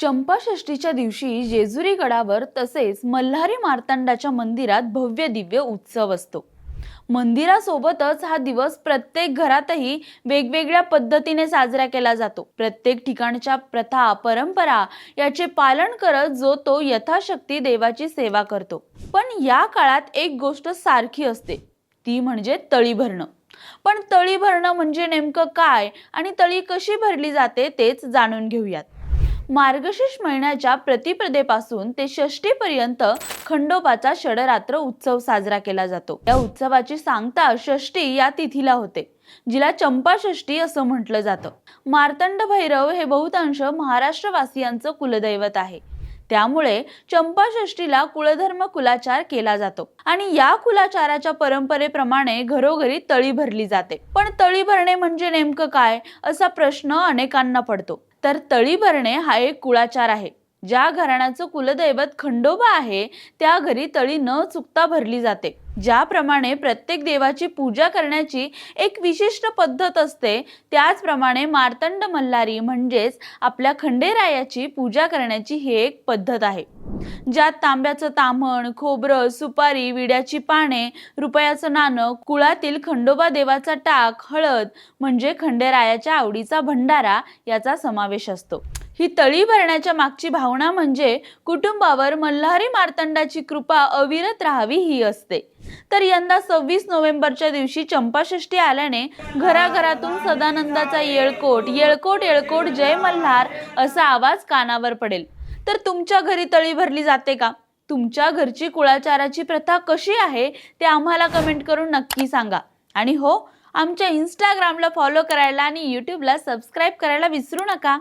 चंपाषष्ठीच्या दिवशी जेजुरी गडावर तसेच मल्हारी मार्तंडाच्या मंदिरात भव्य दिव्य उत्सव असतो. मंदिरासोबतच हा दिवस प्रत्येक घरातही वेगवेगळ्या पद्धतीने साजरा केला जातो. प्रत्येक ठिकाणच्या प्रथा परंपरा याचे पालन करत जो तो यथाशक्ती देवाची सेवा करतो. पण या काळात एक गोष्ट सारखी असते. ती म्हणजे तळी भरणं. पण तळी भरणं म्हणजे नेमकं काय आणि तळी कशी भरली जाते तेच जाणून घेऊयात. मार्गशीर्ष महिन्याच्या प्रतिपदेपासून ते षष्टीपर्यंत खंडोबाचा षडरात्र उत्सव साजरा केला जातो. या उत्सवाची सांगता षष्टी या तिथीला होते जिला चंपाषष्टी असं म्हटलं जातं. मार्तंड भैरव हे बहुतांश महाराष्ट्रवासियांचं कुलदैवत आहे. त्यामुळे चंपाषष्ठीला कुळधर्म कुलाचार केला जातो. आणि या कुलाचाराच्या परंपरेप्रमाणे घरोघरी तळी भरली जाते. पण तळी भरणे म्हणजे नेमकं काय? असा प्रश्न अनेकांना पडतो. तर तळी भरणे हा एक कुळाचार आहे. ज्या घराण्याचं कुलदैवत खंडोबा आहे त्या घरी तळी न चुकता भरली जाते. ज्याप्रमाणे प्रत्येक देवाची पूजा करण्याची एक विशिष्ट पद्धत असते त्याचप्रमाणे मार्तंड मल्हारी म्हणजेच आपल्या खंडेरायाची पूजा करण्याची ही एक पद्धत आहे. ज्यात तांब्याचं ताम्हण खोबरं सुपारी विड्याची पाने रुपयाचं नाणं कुळातील खंडोबा देवाचा टाक हळद म्हणजे खंडेरायाच्या आवडीचा भंडारा याचा समावेश असतो. ही तळी भरण्याच्या मागची भावना म्हणजे कुटुंबावर मल्हारी मार्तंडाची कृपा अविरत राहावी ही असते. तर यंदा सव्वीस नोव्हेंबरच्या दिवशी चंपाषष्ठी आल्याने घराघरातून सदानंदाचा येळकोट येळकोट येळकोट जय मल्हार असा आवाज कानावर पडेल. तर तुमच्या घरी तळी भरली जाते का? तुमच्या घरची कुळाचाराची प्रथा कशी आहे ते आम्हाला कमेंट करून नक्की सांगा. आणि हो आमच्या इंस्टाग्रामला फॉलो करायला आणि यूट्यूबला सबस्क्राईब करायला विसरू नका.